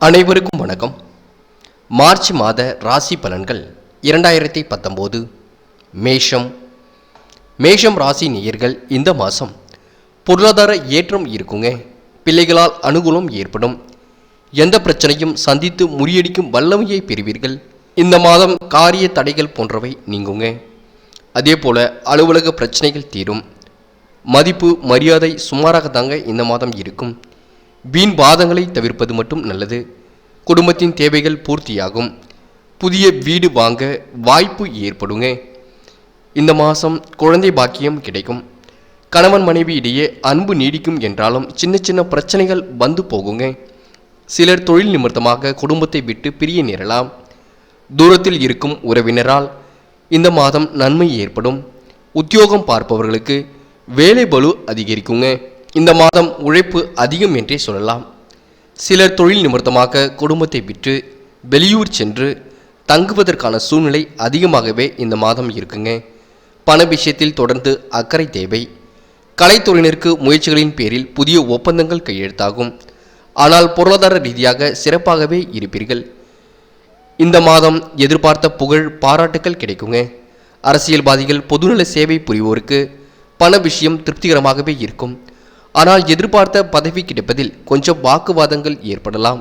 அனைவருக்கும் வணக்கம். மார்ச் மாத ராசி பலன்கள் இரண்டாயிரத்தி பத்தொம்போது மேஷம். மேஷம் ராசி நேயர்கள் இந்த மாதம் பொருளாதார ஏற்றம் இருக்குங்க. பிள்ளைகளால் அனுகூலம் ஏற்படும். எந்த பிரச்சனையும் சந்தித்து முறியடிக்கும் வல்லமையை பெறுவீர்கள். இந்த மாதம் காரிய தடைகள் போன்றவை நீங்குங்க. அதே போல அலுவலக பிரச்சனைகள் தீரும். மதிப்பு மரியாதை சுமாராக தாங்க இந்த மாதம் இருக்கும். வீண் வாதங்களை தவிர்ப்பது மட்டும் நல்லது. குடும்பத்தின் தேவைகள் பூர்த்தியாகும். புதிய வீடு வாங்க வாய்ப்பு ஏற்படுங்க. இந்த மாதம் குழந்தை பாக்கியம் கிடைக்கும். கணவன் மனைவி இடையே அன்பு நீடிக்கும் என்றாலும் சின்ன சின்ன பிரச்சனைகள் வந்து போகுங்க. சிலர் தொழில் நிமித்தமாக குடும்பத்தை விட்டு பிரிய நேரலாம். தூரத்தில் இருக்கும் உறவினரால் இந்த மாதம் நன்மை ஏற்படும். உத்தியோகம் பார்ப்பவர்களுக்கு வேலை பலு அதிகரிக்குங்க. இந்த மாதம் உழைப்பு அதிகம் என்றே சொல்லலாம். சிலர் தொழில் நிமித்தமாக குடும்பத்தை விற்று வெளியூர் சென்று தங்குவதற்கான சூழ்நிலை அதிகமாகவே இந்த மாதம் இருக்குங்க. பண விஷயத்தில் தொடர்ந்து அக்கறை தேவை. கலைத்துறையினருக்கு முயற்சிகளின் பேரில் புதிய ஒப்பந்தங்கள் கையெழுத்தாகும். ஆனால் பொருளாதார ரீதியாக சிறப்பாகவே இருப்பீர்கள். இந்த மாதம் எதிர்பார்த்த புகழ் பாராட்டுக்கள் கிடைக்குங்க. அரசியல்வாதிகள் பொதுநல சேவை புரிவோருக்கு பண விஷயம் திருப்திகரமாகவே இருக்கும். ஆனால் எதிர்பார்த்த பதவி கிடைப்பதில் கொஞ்சம் வாக்குவாதங்கள் ஏற்படலாம்.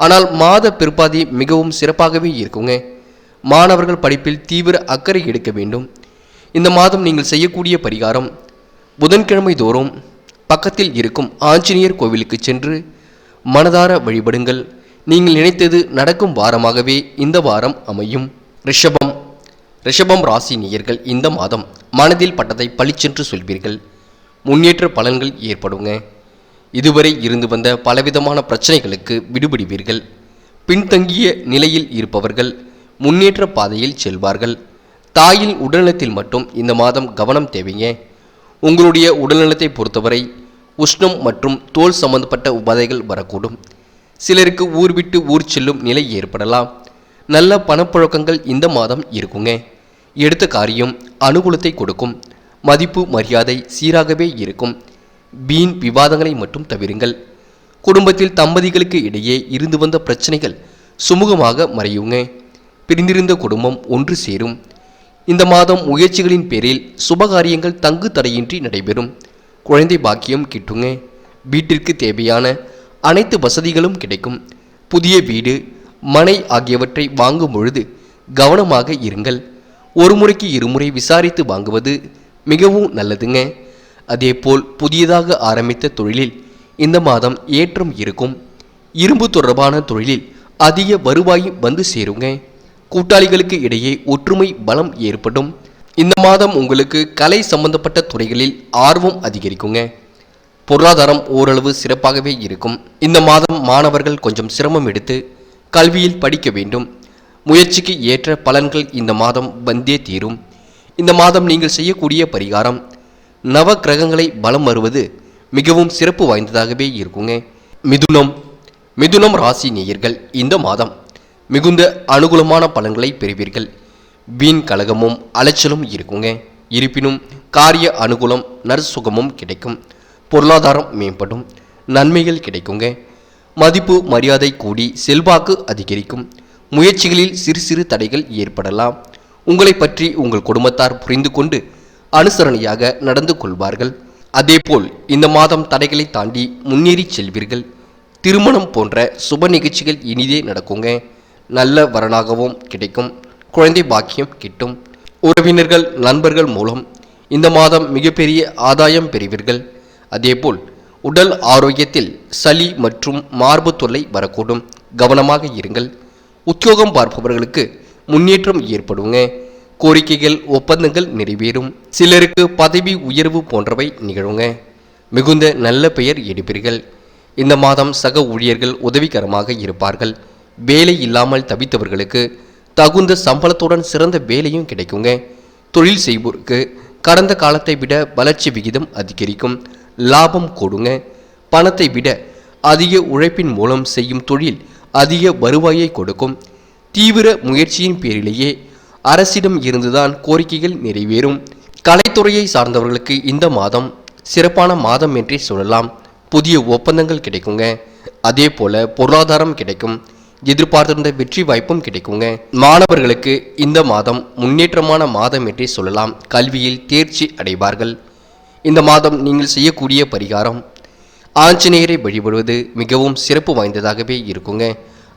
ஆனால் மாத பிற்பாதி மிகவும் சிறப்பாகவே இருக்குங்க. மாணவர்கள் படிப்பில் தீவிர அக்கறை எடுக்க வேண்டும். இந்த மாதம் நீங்கள் செய்யக்கூடிய பரிகாரம் புதன்கிழமை தோறும் பக்கத்தில் இருக்கும் ஆஞ்சநேயர் கோவிலுக்கு சென்று மனதார வழிபடுங்கள். நீங்கள் நினைத்தது நடக்கும் வாரமாகவே இந்த வாரம் அமையும். ரிஷபம் ரிஷபம் ராசி நேயர்கள் இந்த மாதம் மனதில் பட்டதை பளிச்சென்று சொல்வீர்கள். முன்னேற்ற பலன்கள் ஏற்படுங்க. இதுவரை இருந்து வந்த பலவிதமான பிரச்சனைகளுக்கு விடுபடுவீர்கள். பின்தங்கிய நிலையில் இருப்பவர்கள் முன்னேற்ற பாதையில் செல்வார்கள். தாயின் உடல்நலத்தில் மட்டும் இந்த மாதம் கவனம் தேவைங்க. உங்களுடைய உடல்நலத்தை பொறுத்தவரை உஷ்ணம் மற்றும் தோல் சம்பந்தப்பட்ட உபாதைகள் வரக்கூடும். சிலருக்கு ஊர் விட்டு ஊர் செல்லும் நிலை ஏற்படலாம். நல்ல பணப்புழக்கங்கள் இந்த மாதம் இருக்குங்க. எடுத்த காரியம் அனுகூலத்தை கொடுக்கும். மதிப்பு மரியாதை சீராகவே இருக்கும். வீண் விவாதங்களை மட்டும் தவிருங்கள். குடும்பத்தில் தம்பதிகளுக்கு இடையே இருந்து வந்த பிரச்சனைகள் சுமூகமாக மறையுங்க. பிரிந்திருந்த குடும்பம் ஒன்று சேரும். இந்த மாதம் முயற்சிகளின் பேரில் சுபகாரியங்கள் தங்கு தடையின்றி நடைபெறும். குழந்தை பாக்கியம் கிட்டுங்க. வீட்டிற்கு தேவையான அனைத்து வசதிகளும் கிடைக்கும். புதிய வீடு மனை ஆகியவற்றை வாங்கும் பொழுது கவனமாக இருங்கள். ஒரு முறைக்கு இருமுறை விசாரித்து வாங்குவது மிகவும் நல்லதுங்க. அதேபோல் புதியதாக ஆரம்பித்த தொழிலில் இந்த மாதம் ஏற்றம் இருக்கும். இரும்பு தொடர்பான தொழிலில் அதிக வருவாய் வந்து சேருங்க. கூட்டாளிகளுக்கு இடையே ஒற்றுமை பலம் ஏற்படும். இந்த மாதம் உங்களுக்கு கலை சம்பந்தப்பட்ட துறைகளில் ஆர்வம் அதிகரிக்குங்க. பொருளாதாரம் ஓரளவு சிறப்பாகவே இருக்கும். இந்த மாதம் மாணவர்கள் கொஞ்சம் சிரமம் எடுத்து கல்வியில் படிக்க வேண்டும். முயற்சிக்கு ஏற்ற பலன்கள் இந்த மாதம் வந்தே தீரும். இந்த மாதம் நீங்கள் செய்யக்கூடிய பரிகாரம். நவ கிரகங்களை பலம் வருவது மிகவும் சிறப்பு வாய்ந்ததாகவே இருக்குங்க. மிதுனம். மிதுனம் ராசி நேயர்கள் இந்த மாதம் மிகுந்த அனுகூலமான பலன்களை பெறுவீர்கள். வீண் கலகமும் அலைச்சலும் இருக்குங்க. இருப்பினும் காரிய அனுகூலம் நற்சுகமும் கிடைக்கும். பொருளாதாரம் மேம்படும். நன்மைகள் கிடைக்குங்க. மதிப்பு மரியாதை கூடி செல்வாக்கு அதிகரிக்கும். முயற்சிகளில் சிறு சிறு தடைகள் ஏற்படலாம். உங்களை பற்றி உங்கள் குடும்பத்தார் புரிந்து கொண்டு அனுசரணையாக நடந்து கொள்வார்கள். அதேபோல் இந்த மாதம் தடைகளை தாண்டி முன்னேறி செல்வீர்கள். திருமணம் போன்ற சுப நிகழ்ச்சிகள் இனிதே நடக்குங்க. நல்ல வரனாகவும் கிடைக்கும். குழந்தை பாக்கியம் கிட்டும். உறவினர்கள் நண்பர்கள் மூலம் இந்த மாதம் மிகப்பெரிய ஆதாயம் பெறுவீர்கள். அதேபோல் உடல் ஆரோக்கியத்தில் சளி மற்றும் மார்பு தொல்லை வரக்கூடும். கவனமாக இருங்கள். உத்தியோகம் பார்ப்பவர்களுக்கு முன்னேற்றம் ஏற்படுங்க. கோரிக்கைகள் ஒப்பந்தங்கள் நிறைவேறும். சிலருக்கு பதவி உயர்வு போன்றவை நிகழுங்க. மிகுந்த நல்ல பெயர் எடுப்பீர்கள். இந்த மாதம் சக ஊழியர்கள் உதவிகரமாக இருப்பார்கள். வேலை இல்லாமல் தவித்தவர்களுக்கு தகுந்த சம்பளத்துடன் சிறந்த வேலையும் கிடைக்குங்க. தொழில் செய்வோருக்கு கடந்த காலத்தை விட வளர்ச்சி விகிதம் அதிகரிக்கும். லாபம் கொடுங்க. பணத்தை விட அதிக உழைப்பின் மூலம் செய்யும் தொழில் அதிக வருவாயை கொடுக்கும். தீவிர முயற்சியின் பேரிலேயே அரசிடம் இருந்துதான் கோரிக்கைகள் நிறைவேறும். கலைத்துறையை சார்ந்தவர்களுக்கு இந்த மாதம் சிறப்பான மாதம் என்றே சொல்லலாம். புதிய ஒப்பந்தங்கள் கிடைக்குங்க. அதே போல பொருளாதாரம் கிடைக்கும். எதிர்பார்த்திருந்த வெற்றி வாய்ப்பும் கிடைக்குங்க. மாணவர்களுக்கு இந்த மாதம் முன்னேற்றமான மாதம் என்றே சொல்லலாம். கல்வியில் தேர்ச்சி அடைவார்கள். இந்த மாதம் நீங்கள் செய்யக்கூடிய பரிகாரம் ஆஞ்சநேயரை வழிபடுவது மிகவும் சிறப்பு வாய்ந்ததாகவே இருக்குங்க.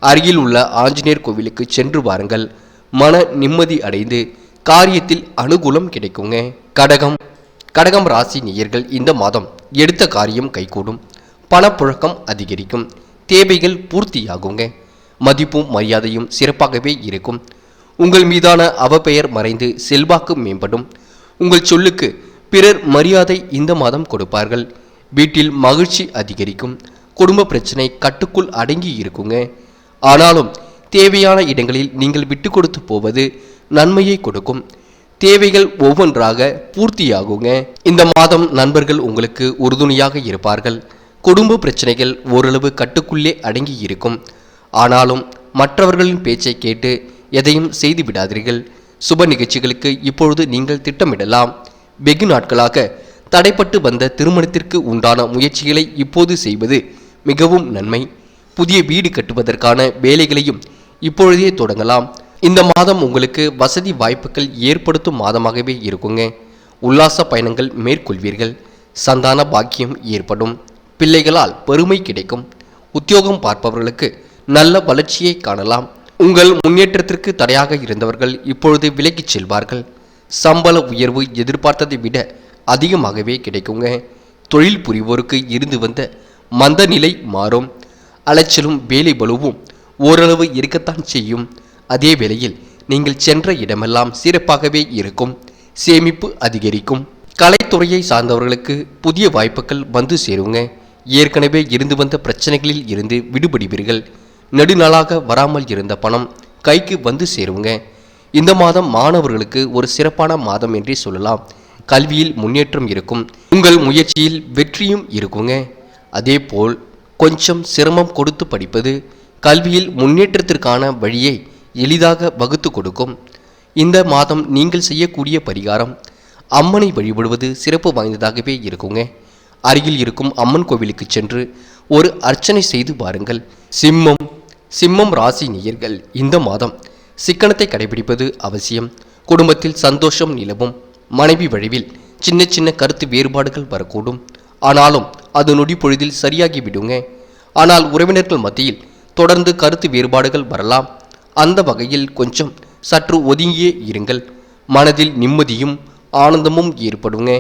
அருகில் உள்ள ஆஞ்சநேயர் கோவிலுக்கு சென்று வாருங்கள். மன நிம்மதி அடைந்து காரியத்தில் அனுகூலம் கிடைக்குங்க. கடகம். கடகம் ராசி நேயர்கள் இந்த மாதம் எடுத்த காரியம் கைகூடும். பணப்புழக்கம் அதிகரிக்கும். தேவைகள் பூர்த்தியாகுங்க. மதிப்பும் மரியாதையும் சிறப்பாகவே இருக்கும். உங்கள் மீதான அவப்பெயர் மறைந்து செல்வாக்கு மேம்படும். உங்கள் சொல்லுக்கு பிறர் மரியாதை இந்த மாதம் கொடுப்பார்கள். வீட்டில் மகிழ்ச்சி அதிகரிக்கும். குடும்ப பிரச்சனை கட்டுக்குள் அடங்கி இருக்குங்க. ஆனாலும் தேவையான இடங்களில் நீங்கள் விட்டு கொடுத்து போவது நன்மையை கொடுக்கும். தேவைகள் ஒவ்வொன்றாக பூர்த்தியாகுங்க. இந்த மாதம் நண்பர்கள் உங்களுக்கு உறுதுணையாக இருப்பார்கள். குடும்ப பிரச்சனைகள் ஓரளவு கட்டுக்குள்ளே அடங்கி இருக்கும். ஆனாலும் மற்றவர்களின் பேச்சை கேட்டு எதையும் செய்து விடாதீர்கள். சுப நிகழ்ச்சிகளுக்கு இப்பொழுது நீங்கள் திட்டமிடலாம். வெகு நாட்களாக தடைப்பட்டு வந்த திருமணத்திற்கு உண்டான முயற்சிகளை இப்போது செய்வது மிகவும் நன்மை. புதிய வீடு கட்டுவதற்கான வேலைகளையும் இப்பொழுதே தொடங்கலாம். இந்த மாதம் உங்களுக்கு வசதி வாய்ப்புகள் ஏற்படுத்தும் மாதமாகவே இருக்குங்க. உல்லாச பயணங்கள் மேற்கொள்வீர்கள். சந்தான பாக்கியம் ஏற்படும். பிள்ளைகளால் பெருமை கிடைக்கும். உத்தியோகம் பார்ப்பவர்களுக்கு நல்ல வளர்ச்சியை காணலாம். உங்கள் முன்னேற்றத்திற்கு தடையாக இருந்தவர்கள் இப்பொழுது விலகிச் செல்வார்கள். சம்பள உயர்வு எதிர்பார்த்ததை விட அதிகமாகவே கிடைக்குங்க. தொழில் புரிவோருக்கு இருந்து வந்த மந்த நிலை மாறும். அலைச்சலும் வேலை பலுவும் ஓரளவு இருக்கத்தான் செய்யும். அதே வேளையில் நீங்கள் சென்ற இடமெல்லாம் சிறப்பாகவே இருக்கும். சேமிப்பு அதிகரிக்கும். கலைத்துறையை சார்ந்தவர்களுக்கு புதிய வாய்ப்புகள் வந்து சேருங்க. ஏற்கனவே இருந்து வந்த பிரச்சனைகளில் இருந்து விடுபடுவீர்கள். நெடுநாளாக வராமல் இருந்த பணம் கைக்கு வந்து சேருங்க. இந்த மாதம் மாணவர்களுக்கு ஒரு சிறப்பான மாதம் என்றே சொல்லலாம். கல்வியில் முன்னேற்றம் இருக்கும். உங்கள் முயற்சியில் வெற்றியும் இருக்குங்க. அதேபோல் கொஞ்சம் சிரமம் கொடுத்து படிப்பது கல்வியில் முன்னேற்றத்திற்கான வழியை எளிதாக வகுத்து கொடுக்கும். இந்த மாதம் நீங்கள் செய்யக்கூடிய பரிகாரம் அம்மனை வழிபடுவது சிறப்பு வாய்ந்ததாகவே இருக்குங்க. அருகில் இருக்கும் அம்மன் கோவிலுக்கு சென்று ஒரு அர்ச்சனை செய்து பாருங்கள். சிம்மம் சிம்மம் ராசி நேயர்கள் இந்த மாதம் சிக்கனத்தை கடைபிடிப்பது அவசியம். குடும்பத்தில் சந்தோஷம் நிலவும். மனைவி வழிவில் சின்ன சின்ன கருத்து வேறுபாடுகள் வரக்கூடும். ஆனாலும் அது நொடி பொழுதில் சரியாகி விடுங்க ஆனால் உறவினர்கள் மத்தியில் தொடர்ந்து கருத்து வேறுபாடுகள் வரலாம். அந்த வகையில் கொஞ்சம் சற்று ஒதுங்கியே இருங்கள். மனதில் நிம்மதியும் ஆனந்தமும் ஏற்படுங்க.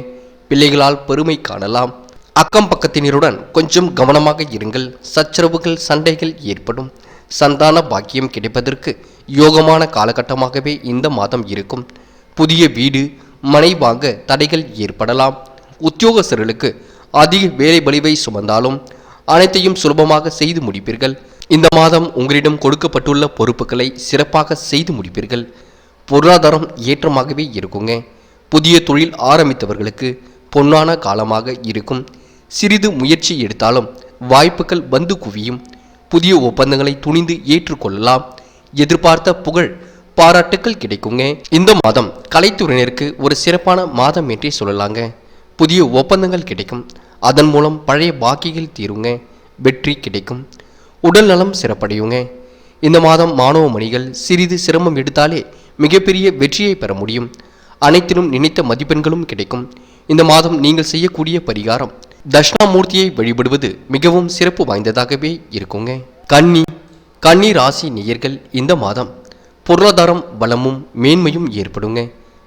பிள்ளைகளால் பெருமை காணலாம். அக்கம் பக்கத்தினருடன் கொஞ்சம் கவனமாக இருங்கள். சச்சரவுகள் சண்டைகள் ஏற்படும். சந்தான பாக்கியம் கிடைப்பதற்கு யோகமான காலகட்டமாகவே இந்த மாதம் இருக்கும். புதிய வீடு மனை வாங்க தடைகள் ஏற்படலாம். உத்தியோகஸ்தர்களுக்கு அதிக வேலை வலிவை சுமந்தாலும் அனைத்தையும் சுலபமாக செய்து முடிப்பீர்கள். இந்த மாதம் உங்களிடம் கொடுக்கப்பட்டுள்ள பொறுப்புகளை சிறப்பாக செய்து முடிப்பீர்கள். பொருளாதாரம் ஏற்றமாகவே இருக்குங்க. புதிய தொழில் ஆரம்பித்தவர்களுக்கு பொன்னான காலமாக இருக்கும். சிறிது முயற்சி எடுத்தாலும் வாய்ப்புகள் வந்து குவியும். புதிய ஒப்பந்தங்களை துணிந்து ஏற்றுக்கொள்ளலாம். எதிர்பார்த்த புகழ் பாராட்டுக்கள் கிடைக்குங்க. இந்த மாதம் கலைத்துறையினருக்கு ஒரு சிறப்பான மாதம் என்றே சொல்லலாங்க. புதிய ஒப்பந்தங்கள் கிடைக்கும். அதன் மூலம் பழைய பாக்கிகள் தீருங்க. வெற்றி கிடைக்கும். உடல் நலம் சிறப்படையுங்க. இந்த மாதம் மாணவ மணிகள் சிறிது சிரமம் எடுத்தாலே மிகப்பெரிய வெற்றியை பெற முடியும். அனைத்திலும் நினைத்த மதிப்பெண்களும் கிடைக்கும். இந்த மாதம் நீங்கள் செய்யக்கூடிய பரிகாரம் தட்சிணாமூர்த்தியை வழிபடுவது மிகவும் சிறப்பு வாய்ந்ததாகவே இருக்குங்க. கன்னி கன்னி ராசி நேயர்கள் இந்த மாதம் பொருளாதாரம் பலமும் மேன்மையும் ஏற்படுங்க.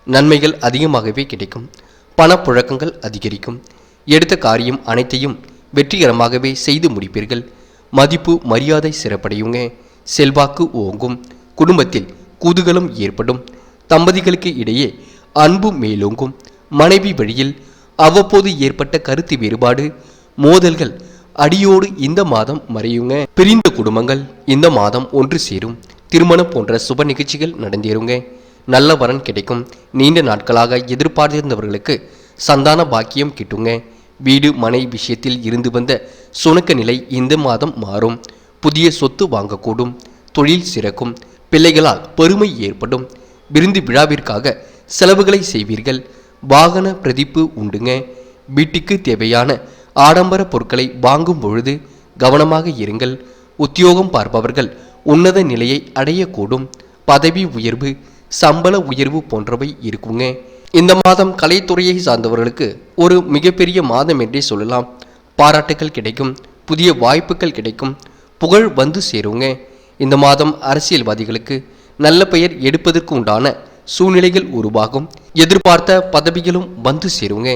நன்மைகள் அதிகமாகவே கிடைக்கும். பணப்புழக்கங்கள் அதிகரிக்கும். எடுத்த காரியம் அனைத்தையும் வெற்றிகரமாகவே செய்து முடிப்பீர்கள். மதிப்பு மரியாதை சிறப்படையுங்க. செல்வாக்கு ஓங்கும். குடும்பத்தில் குதூகலம் ஏற்படும். தம்பதிகளுக்கு இடையே அன்பு மேலோங்கும். மனைவி வழியில் அவ்வப்போது ஏற்பட்ட கருத்து வேறுபாடு மோதல்கள் அடியோடு இந்த மாதம் மறையுங்க. பிரிந்த குடும்பங்கள் இந்த மாதம் ஒன்று சேரும். திருமணம் போன்ற சுப நிகழ்ச்சிகள் நடந்தேறுங்க. நல்ல வரன் கிடைக்கும். நீண்ட நாட்களாக எதிர்பார்த்திருந்தவர்களுக்கு சந்தான பாக்கியம் கிட்டுங்க. வீடு மனை விஷயத்தில் இருந்து வந்த சுணக்க நிலை இந்த மாதம் மாறும். புதிய சொத்து வாங்கக்கூடும் தொழில் சிறக்கும் பிள்ளைகளால் பெருமை ஏற்படும். விருந்து விழாவிற்காக செலவுகளை செய்வீர்கள். வாகன பிரதிப்பு உண்டுங்க. வீட்டுக்கு தேவையான ஆடம்பர பொருட்களை வாங்கும் பொழுது கவனமாக இருங்கள். உத்தியோகம் பார்ப்பவர்கள் உன்னத நிலையை அடையக்கூடும். பதவி உயர்வு சம்பள உயர்வு போன்றவை இருக்குங்க. இந்த மாதம் கலைத்துறையை சார்ந்தவர்களுக்கு ஒரு மிகப்பெரிய மாதம் என்றே சொல்லலாம். பாராட்டுகள் கிடைக்கும் புதிய வாய்ப்புகள் கிடைக்கும் புகழ் வந்து சேருங்க. இந்த மாதம் அரசியல்வாதிகளுக்கு நல்ல பெயர் எடுப்பதற்கு உண்டான சூழ்நிலைகள் உருவாகும். எதிர்பார்த்த பதவிகளும் வந்து சேருங்க.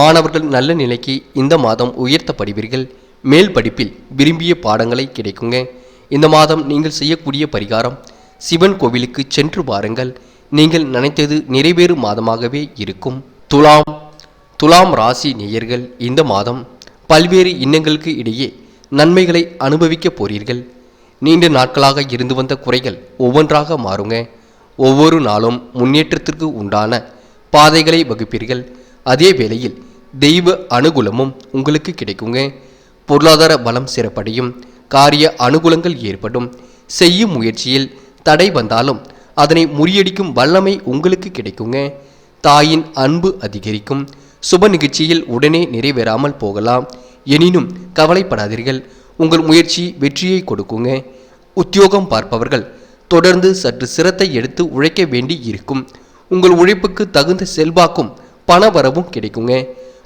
மாணவர்கள் நல்ல நிலைக்கு இந்த மாதம் உயர்த்தப்படுவீர்கள். மேல் படிப்பில் விரும்பிய பாடங்களை கிடைக்குங்க. இந்த மாதம் நீங்கள் செய்யக்கூடிய பரிகாரம் சிவன் கோவிலுக்கு சென்று பாருங்கள் நீங்கள் நினைத்தது நிறைவேறும் மாதமாகவே இருக்கும். துலாம் துலாம் ராசி நேயர்கள் இந்த மாதம் பல்வேறு இன்னங்களுக்கு இடையே நன்மைகளை அனுபவிக்கப் போறீர்கள். நீண்ட நாட்களாக இருந்து வந்த குறைகள் ஒவ்வொன்றாக மாறுங்க. ஒவ்வொரு நாளும் முன்னேற்றத்திற்கு உண்டான பாதைகளை வகுப்பீர்கள். அதே வேளையில் தெய்வ அனுகூலமும் உங்களுக்கு கிடைக்குங்க. பொருளாதார பலம் சிறப்படையும் காரிய அனுகூலங்கள் ஏற்படும். செய்யும் முயற்சியில் தடை வந்தாலும் அதனை முறியடிக்கும் வல்லமை உங்களுக்கு கிடைக்குங்க. தாயின் அன்பு அதிகரிக்கும். சுப நிகழ்ச்சியில் உடனே நிறைவேறாமல் போகலாம். எனினும் கவலைப்படாதீர்கள். உங்கள் முயற்சி வெற்றியை கொடுக்குங்க. உத்தியோகம் பார்ப்பவர்கள் தொடர்ந்து சற்று சிரத்தை எடுத்து உழைக்க வேண்டி இருக்கும். உங்கள் உழைப்புக்கு தகுந்த செல்வாக்கும் பண வரவும் கிடைக்குங்க.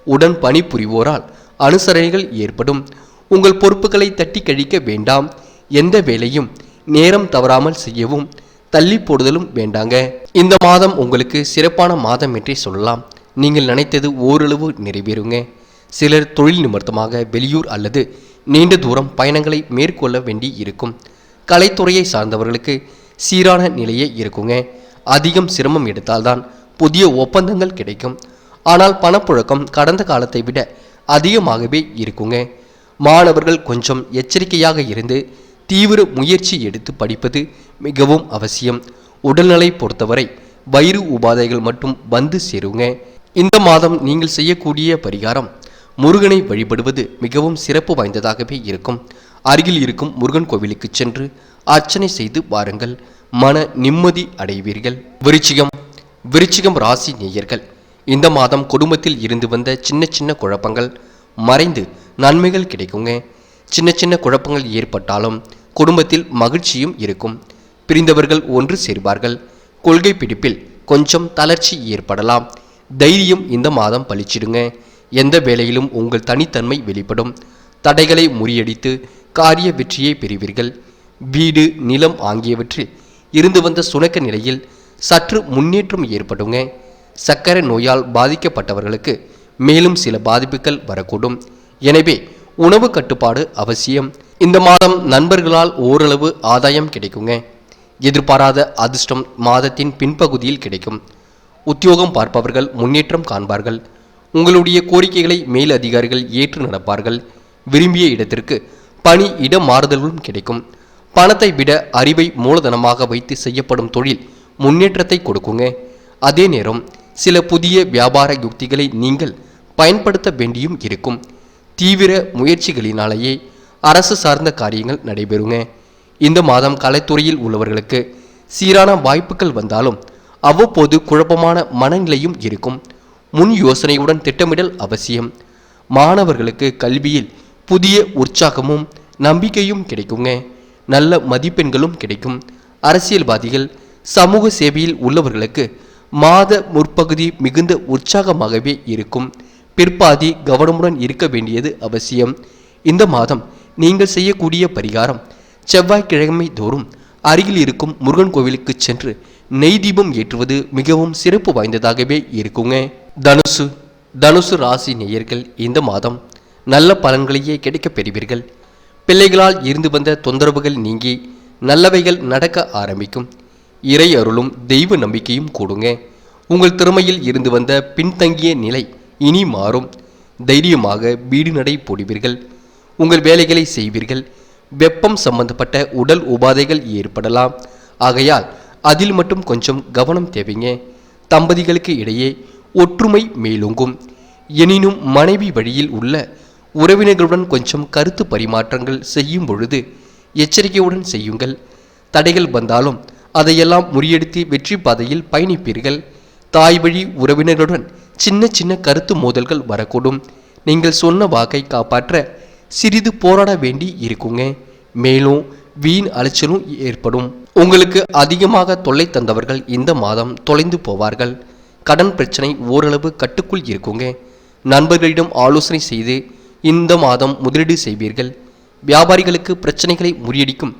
உடன் பணிபுரிவோரால் அனுசரணைகள் ஏற்படும். உங்கள் பொறுப்புகளை தட்டி கழிக்க வேண்டாம். எந்த வேலையும் நேரம் தவறாமல் செய்யவும் தள்ளி போடுதலும் வேண்டாங்க. இந்த மாதம் உங்களுக்கு சிறப்பான மாதம் என்றே சொல்லலாம். நீங்கள் நினைத்தது ஓரளவு நிறைவேறுங்க. சிலர் தொழில் நிமித்தமாக வெளியூர் அல்லது நீண்ட தூரம் பயணங்களை மேற்கொள்ள வேண்டி இருக்கும். கலைத்துறையை சார்ந்தவர்களுக்கு சீரான நிலையே இருக்குங்க. அதிகம் சிரமம் எடுத்தால்தான் புதிய ஒப்பந்தங்கள் கிடைக்கும். ஆனால் பணப்புழக்கம் கடந்த காலத்தை விட அதிகமாகவே இருக்குங்க. மாணவர்கள் கொஞ்சம் எச்சரிக்கையாக இருந்து தீவிர முயற்சி எடுத்து படிப்பது மிகவும் அவசியம். உடல்நிலை பொறுத்தவரை வயிறு உபாதைகள் மட்டும் வந்து சேருங்க. இந்த மாதம் நீங்கள் செய்யக்கூடிய பரிகாரம் முருகனை வழிபடுவது மிகவும் சிறப்பு வாய்ந்ததாகவே இருக்கும். அருகில் இருக்கும் முருகன் கோவிலுக்கு சென்று அர்ச்சனை செய்து வாருங்கள். மன நிம்மதி அடைவீர்கள். விருச்சிகம் விருச்சிகம் ராசி நேயர்கள் இந்த மாதம் குடும்பத்தில் இருந்து வந்த சின்ன சின்ன குழப்பங்கள் மறைந்து நன்மைகள் கிடைக்குங்க. சின்ன சின்ன குழப்பங்கள் ஏற்பட்டாலும் குடும்பத்தில் மகிழ்ச்சியும் இருக்கும். பிரிந்தவர்கள் ஒன்று சேர்வார்கள். கொள்கை பிடிப்பில் கொஞ்சம் தளர்ச்சி ஏற்படலாம். தைரியம் இந்த மாதம் பளிச்சிடுங்க எந்த வேலையிலும் உங்கள் தனித்தன்மை வெளிப்படும். தடைகளை முறியடித்து காரிய வெற்றியை பெறுவீர்கள். வீடு நிலம் ஆகியவற்றில் இருந்து வந்த சுணக்க நிலையில் சற்று முன்னேற்றம் ஏற்படுங்க. சர்க்கரை நோயால் பாதிக்கப்பட்டவர்களுக்கு மேலும் சில பாதிப்புகள் வரக்கூடும். எனவே உணவு கட்டுப்பாடு அவசியம். இந்த மாதம் நண்பர்களால் ஓரளவு ஆதாயம் கிடைக்குங்க. எதிர்பாராத அதிர்ஷ்டம் மாதத்தின் பின்பகுதியில் கிடைக்கும். உத்தியோகம் பார்ப்பவர்கள் முன்னேற்றம் காண்பார்கள். உங்களுடைய கோரிக்கைகளை மேல் அதிகாரிகள் ஏற்று நடப்பார்கள். விரும்பிய இடத்திற்கு பணி இட மாறுதல்களும் கிடைக்கும். பணத்தை விட அறிவை மூலதனமாக வைத்து செய்யப்படும் தொழில் முன்னேற்றத்தை கொடுக்குங்க. அதே நேரம் சில புதிய வியாபார யுக்திகளை நீங்கள் பயன்படுத்த வேண்டியும் இருக்கும். தீவிர முயற்சிகளினாலேயே அரசு சார்ந்த காரியங்கள் நடைபெறுங்க. இந்த மாதம் கலைத்துறையில் உள்ளவர்களுக்கு சீரான வாய்ப்புகள் வந்தாலும் அவ்வப்போது குழப்பமான மனநிலையும் இருக்கும். முன் யோசனையுடன் திட்டமிடல் அவசியம். மாணவர்களுக்கு கல்வியில் புதிய உற்சாகமும் நம்பிக்கையும் கிடைக்குங்க. நல்ல மதிப்பெண்களும் கிடைக்கும். அரசியல்வாதிகள் சமூக சேவையில் உள்ளவர்களுக்கு மாத முற்பகுதி மிகுந்த உற்சாகமாகவே இருக்கும். பிற்பாதி கவனமுடன் இருக்க வேண்டியது அவசியம். இந்த மாதம் நீங்கள் செய்யக்கூடிய பரிகாரம் செவ்வாய்க்கிழமை தோறும் அருகில் இருக்கும் முருகன் கோவிலுக்கு சென்று நெய் தீபம் ஏற்றுவது மிகவும் சிறப்பு வாய்ந்ததாகவே இருக்குங்க. தனுசு தனுசு ராசி நேயர்கள் இந்த மாதம் நல்ல பலன்களையே கிடைக்கப் பெறுவீர்கள். பிள்ளைகளால் இருந்து வந்த தொந்தரவுகள் நீங்கி நல்லவைகள் நடக்க ஆரம்பிக்கும். இறை அருளும் தெய்வ நம்பிக்கையும் கூடுங்க. உங்கள் திறமையில் இருந்து வந்த பின்தங்கிய நிலை இனி மாறும். தைரியமாக வீடு நடை போடுவீர்கள். உங்கள் வேலைகளை செய்வீர்கள். வெப்பம் சம்பந்தப்பட்ட உடல் உபாதைகள் ஏற்படலாம். ஆகையால் அதில் மட்டும் கொஞ்சம் கவனம் தேவைங்க. தம்பதிகளுக்கு இடையே ஒற்றுமை மேலோங்கும். எனினும் மனைவி வழியில் உள்ள உறவினர்களுடன் கொஞ்சம் கருத்து பரிமாற்றங்கள் செய்யும் பொழுது எச்சரிக்கையுடன் செய்யுங்கள். தடைகள் வந்தாலும் அதையெல்லாம் முறியடித்து வெற்றி பாதையில் பயணிப்பீர்கள். தாய் வழி உறவினர்களுடன் சின்ன சின்ன கருத்து மோதல்கள் வரக்கூடும். நீங்கள் சொன்ன வாக்கை காப்பாற்ற சிறிது போராட வேண்டி இருக்குங்க. மேலும் வீண் அலைச்சலும் ஏற்படும். உங்களுக்கு அதிகமாக தொல்லை தந்தவர்கள் இந்த மாதம் தொலைந்து போவார்கள். கடன் பிரச்சனை ஓரளவு கட்டுக்குள் இருக்குங்க. நண்பர்களிடம் ஆலோசனை செய்து இந்த மாதம் முதலீடு செய்வீர்கள். வியாபாரிகளுக்கு பிரச்சனைகளை முறியடிக்கும்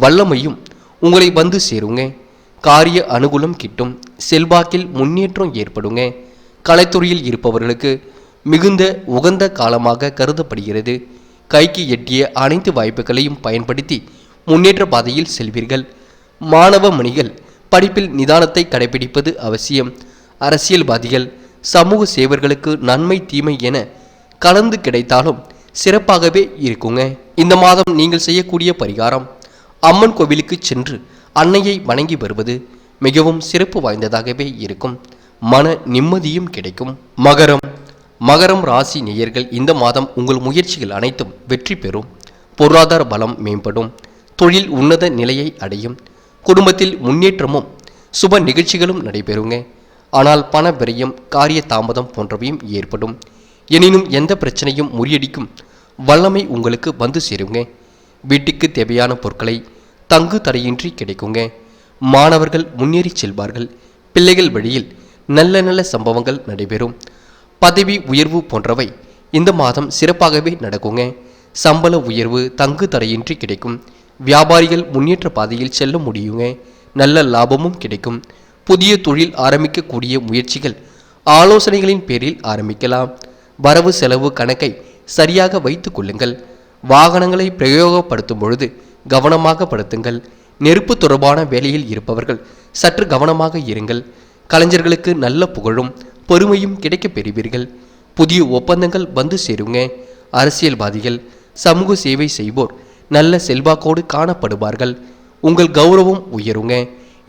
வல்லமையும் உங்களை வந்து சேருங்க. காரிய அனுகூலம் கிட்டும். செல்வாக்கில் முன்னேற்றம் ஏற்படுங்க. கலைத்துறையில் இருப்பவர்களுக்கு மிகுந்த உகந்த காலமாக கருதப்படுகிறது. கைக்கு எட்டிய அனைத்து வாய்ப்புகளையும் பயன்படுத்தி முன்னேற்ற பாதையில் செல்வீர்கள். மாணவ மணிகள் படிப்பில் நிதானத்தை கடைபிடிப்பது அவசியம். அரசியல்வாதிகள் சமூக சேவர்களுக்கு நன்மை தீமை என கலந்து கிடைத்தாலும் சிறப்பாகவே இருக்குங்க. இந்த மாதம் நீங்கள் செய்யக்கூடிய பரிகாரம் அம்மன் கோவிலுக்கு சென்று அன்னையை வணங்கி வருவது மிகவும் சிறப்பு வாய்ந்ததாகவே இருக்கும். மன நிம்மதியும் கிடைக்கும். மகரம் மகரம் ராசி நேயர்கள் இந்த மாதம் உங்கள் முயற்சிகள் அனைத்தும் வெற்றி பெறும். பொருளாதார பலம் மேம்படும். தொழில் உன்னத நிலையை அடையும். குடும்பத்தில் முன்னேற்றமும் சுப நிகழ்ச்சிகளும் நடைபெறுங்க. ஆனால் பண விரயம் காரிய தாமதம் போன்றவையும் ஏற்படும். எனினும் எந்த பிரச்சனையும் முறியடிக்கும் வல்லமை உங்களுக்கு வந்து சேருங்க. வீட்டுக்கு தேவையான பொருட்களை தங்கு தடையின்றி கிடைக்குங்க. மாணவர்கள் முன்னேறி செல்வார்கள். பிள்ளைகள் வழியில் நல்ல நல்ல சம்பவங்கள் நடைபெறும். பதவி உயர்வு போன்றவை இந்த மாதம் சிறப்பாகவே நடக்குங்க. சம்பள உயர்வு தங்கு தடையின்றி கிடைக்கும். வியாபாரிகள் முன்னேற்ற பாதையில் செல்ல முடியுங்க. நல்ல லாபமும் கிடைக்கும். புதிய தொழில் ஆரம்பிக்கக்கூடிய முயற்சிகள் ஆலோசனைகளின் பேரில் ஆரம்பிக்கலாம். வரவு செலவு கணக்கை சரியாக வைத்து கொள்ளுங்கள். வாகனங்களை பிரயோகப்படுத்தும் பொழுது கவனமாக படுத்துங்கள். நெருப்பு தொடர்பான வேலையில் இருப்பவர்கள் சற்று கவனமாக இருங்கள். கலைஞர்களுக்கு நல்ல புகழும். பொறுமையும் கிடைக்கப் பெறுவீர்கள். புதிய ஒப்பந்தங்கள் வந்து சேருங்க. அரசியல்வாதிகள் சமூக சேவை செய்வோர் நல்ல செல்வாக்கோடு காணப்படுவார்கள். உங்கள் கௌரவம் உயருங்க.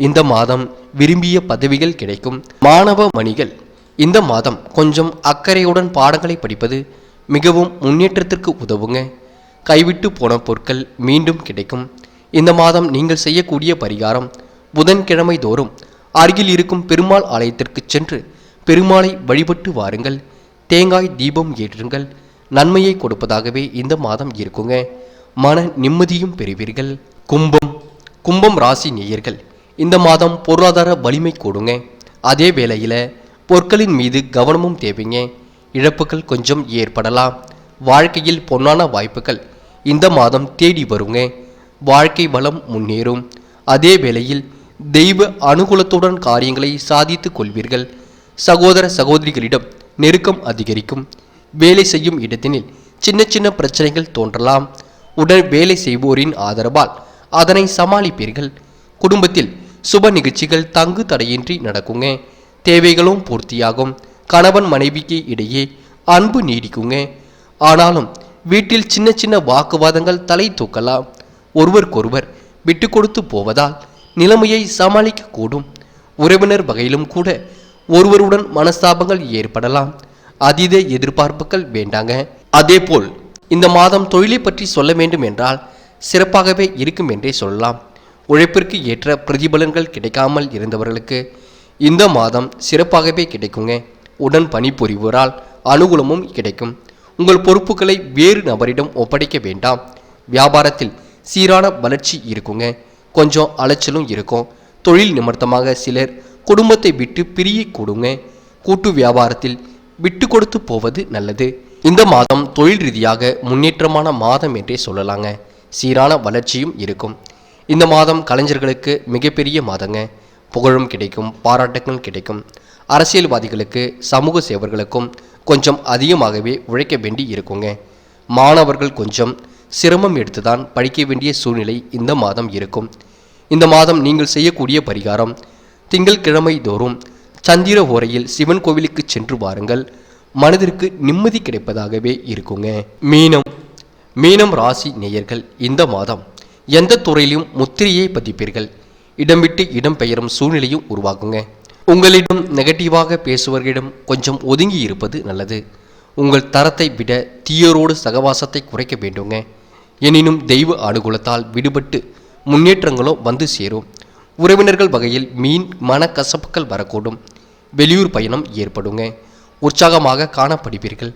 இந்த மாதம் விரும்பிய பதவிகள் கிடைக்கும். மாணவ மணிகள் இந்த மாதம் கொஞ்சம் அக்கறையுடன் பாடங்களை படிப்பது மிகவும் முன்னேற்றத்திற்கு உதவுங்க. கைவிட்டு போன பொருட்கள் மீண்டும் கிடைக்கும். இந்த மாதம் நீங்கள் செய்யக்கூடிய பரிகாரம் புதன்கிழமை தோறும் அருகில் இருக்கும் பெருமாள் ஆலயத்திற்கு சென்று பெருமாளை வழிபட்டு வாருங்கள். தேங்காய் தீபம் ஏற்றுங்கள். நன்மையை கொடுப்பதாகவே இந்த மாதம் இருக்குங்க. மன நிம்மதியும் பெறுவீர்கள். கும்பம் கும்பம் ராசி நேயர்கள் இந்த மாதம் பொருளாதார வலிமை கூடுங்க. அதே வேளையில் பொருட்களின் மீது கவனமும் தேவைங்க. இழப்புகள் கொஞ்சம் ஏற்படலாம். வாழ்க்கையில் பொன்னான வாய்ப்புகள் இந்த மாதம் தேடி வருங்க. வாழ்க்கை வளம் முன்னேறும். அதே வேளையில் தெய்வ அனுகூலத்துடன் காரியங்களை சாதித்துக் கொள்வீர்கள். சகோதர சகோதரிகளிடம் நெருக்கம் அதிகரிக்கும். வேலை செய்யும் இடத்தினில் சின்ன சின்ன பிரச்சனைகள் தோன்றலாம். உடன் வேலை செய்வோரின் ஆதரவால் அதனை சமாளிப்பீர்கள். குடும்பத்தில் சுப நிகழ்ச்சிகள் தங்கு தடையின்றி நடக்குங்க. தேவைகளும் பூர்த்தியாகும். கணவன் மனைவிக்கு இடையே அன்பு நீடிக்குங்க. ஆனாலும் வீட்டில் சின்ன சின்ன வாக்குவாதங்கள் தலை தூக்கலாம். ஒருவருக்கொருவர் விட்டு கொடுத்து போவதால் நிலைமையை சமாளிக்கக்கூடும். உறவினர் வகையிலும் கூட ஒருவருடன் மனஸ்தாபங்கள் ஏற்படலாம். அதீத எதிர்பார்ப்புகள் வேண்டாங்க. அதேபோல் இந்த மாதம் தொழிலை பற்றி சொல்ல வேண்டும் என்றால் சிறப்பாகவே இருக்கும் என்றே சொல்லலாம். உழைப்பிற்கு ஏற்ற பிரதிபலன்கள் கிடைக்காமல் இருந்தவர்களுக்கு இந்த மாதம் சிறப்பாகவே கிடைக்குங்க. உடன் பணிபுரிவோரால் அனுகூலமும் கிடைக்கும். உங்கள் பொறுப்புகளை வேறு நபரிடம் ஒப்படைக்க வேண்டாம். வியாபாரத்தில் சீரான வளர்ச்சி இருக்குங்க. கொஞ்சம் அலைச்சலும் இருக்கும். தொழில் நிமித்தமாக சிலர் குடும்பத்தை விட்டு பிரிய கூடுங்க. கூட்டு வியாபாரத்தில் விட்டு கொடுத்து போவது நல்லது. இந்த மாதம் தொழில் ரீதியாக முன்னேற்றமான மாதம் என்றே சொல்லலாங்க. சீரான வளர்ச்சியும் இருக்கும். இந்த மாதம் கலைஞர்களுக்கு மிகப்பெரிய மாதங்க. புகழும் கிடைக்கும் பாராட்டுகள் கிடைக்கும். அரசியல்வாதிகளுக்கு சமூக சேவர்களுக்கும் கொஞ்சம் அதிகமாகவே உழைக்க வேண்டி இருக்குங்க. மாணவர்கள் கொஞ்சம் சிரமம் எடுத்துதான் படிக்க வேண்டிய சூழ்நிலை இந்த மாதம் இருக்கும். இந்த மாதம் நீங்கள் செய்யக்கூடிய பரிகாரம் திங்கள்கிழமை தோறும் சந்திர ஓரையில் சிவன் கோவிலுக்கு சென்று வாருங்கள். மனதிற்கு நிம்மதி கிடைப்பதாகவே இருக்குங்க. மீனம். மீனம் ராசி நேயர்கள் இந்த மாதம் எந்த துறையிலும் முத்திரையை பதிப்பீர்கள். இடம் விட்டு இடம் பெயரும் சூழ்நிலையும் உருவாகுங்க. உங்களிடம் நெகட்டிவாக பேசுபவர்களிடம் கொஞ்சம் ஒதுங்கி இருப்பது நல்லது. உங்கள் தரத்தை விட தீயரோடு சகவாசத்தை குறைக்க வேண்டுங்க. எனினும் தெய்வ அனுகூலத்தால் விடுபட்டு முன்னேற்றங்களும் வந்து சேரும். உறவினர்கள் வகையில் மீன் மனக்கசப்புகள் வரக்கூடும். வெளியூர் பயணம் ஏற்படுங்க. உற்சாகமாக காணப்படுவீர்கள்.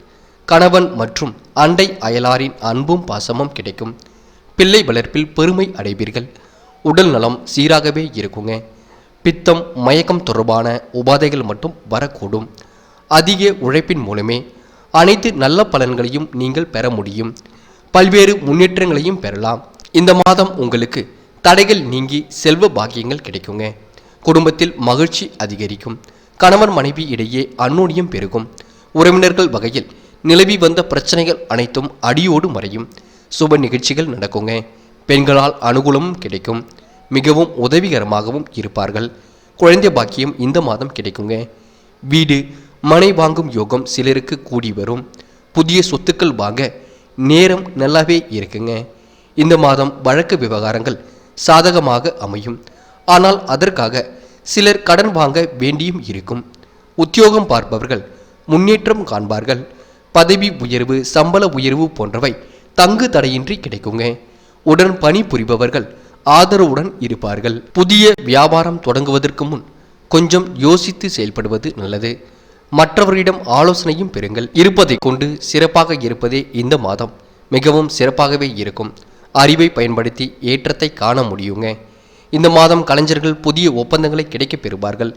கணவன் மற்றும் அண்டை அயலாரின் அன்பும் பாசமும் கிடைக்கும். பிள்ளை வளர்ப்பில் பெருமை அடைவீர்கள். உடல் நலம் சீராகவே இருக்குங்க. பித்தம் மயக்கம் தொடர்பான உபாதைகள் மட்டும் வரக்கூடும். அதிக உழைப்பின் மூலமே அனைத்து நல்ல பலன்களையும் நீங்கள் பெற முடியும். பல்வேறு முன்னேற்றங்களையும் பெறலாம். இந்த மாதம் உங்களுக்கு தடைகள் நீங்கி செல்வ பாக்கியங்கள் கிடைக்குங்க. குடும்பத்தில் மகிழ்ச்சி அதிகரிக்கும். கணவன் மனைவி இடையே அன்னோனியம் பெருகும். உறவினர்கள் வகையில் நிலவி வந்த பிரச்சனைகள் அனைத்தும் அடியோடு மறையும். சுப நிகழ்ச்சிகள் நடக்குங்க. பெண்களால் அனுகூலமும் கிடைக்கும். மிகவும் உதவிகரமாகவும் இருப்பார்கள். குழந்தை பாக்கியம் இந்த மாதம் கிடைக்குங்க. வீடு மனை வாங்கும் யோகம் சிலருக்கு கூடி வரும். புதிய சொத்துக்கள் வாங்க நேரம் நல்லாவே இருக்குங்க. இந்த மாதம் வழக்கு விவகாரங்கள் சாதகமாக அமையும். ஆனால் அதற்காக சிலர் கடன் வாங்க வேண்டியும் இருக்கும். உத்தியோகம் பார்ப்பவர்கள் முன்னேற்றம் காண்பார்கள். பதவி உயர்வு சம்பள உயர்வு போன்றவை தங்கு தடையின்றி கிடைக்குங்க. உடன் பணி புரிபவர்கள் ஆதரவுடன் இருப்பார்கள். புதிய வியாபாரம் தொடங்குவதற்கு முன் கொஞ்சம் யோசித்து செயல்படுவது நல்லது. மற்றவர்களிடம் ஆலோசனையும் பெறுங்கள். இருப்பதை கொண்டு சிறப்பாக இருப்பதே இந்த மாதம். மிகவும் சிறப்பாகவே இருக்கும். அறிவை பயன்படுத்தி ஏற்றத்தை காண முடியுங்க. இந்த மாதம் கலைஞர்கள் புதிய ஒப்பந்தங்களை கிடைக்கப் பெறுவார்கள்.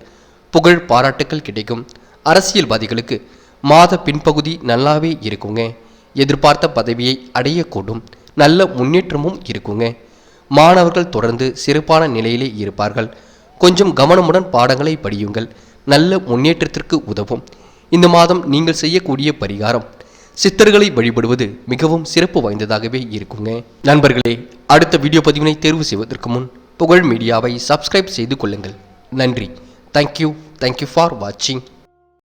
புகழ் பாராட்டுக்கள் கிடைக்கும். அரசியல்வாதிகளுக்கு மாத பின்பகுதி நல்லாவே இருக்குங்க. எதிர்பார்த்த பதவியை அடையக்கூடும். நல்ல முன்னேற்றமும் இருக்குங்க. மாணவர்கள் தொடர்ந்து சிறப்பான நிலையிலே இருப்பார்கள். கொஞ்சம் கவனமுடன் பாடங்களை படியுங்கள். நல்ல முன்னேற்றத்திற்கு உதவும். இந்த மாதம் நீங்கள் செய்யக்கூடிய பரிகாரம் சித்தர்களை வழிபடுவது மிகவும் சிறப்பு வாய்ந்ததாகவே இருக்குங்க. நண்பர்களே அடுத்த வீடியோ பதிவினை தேர்வு செய்வதற்கு முன் புகழ் மீடியாவை சப்ஸ்கிரைப் செய்து கொள்ளுங்கள். நன்றி. தேங்க்யூ தேங்க்யூ ஃபார் வாட்சிங்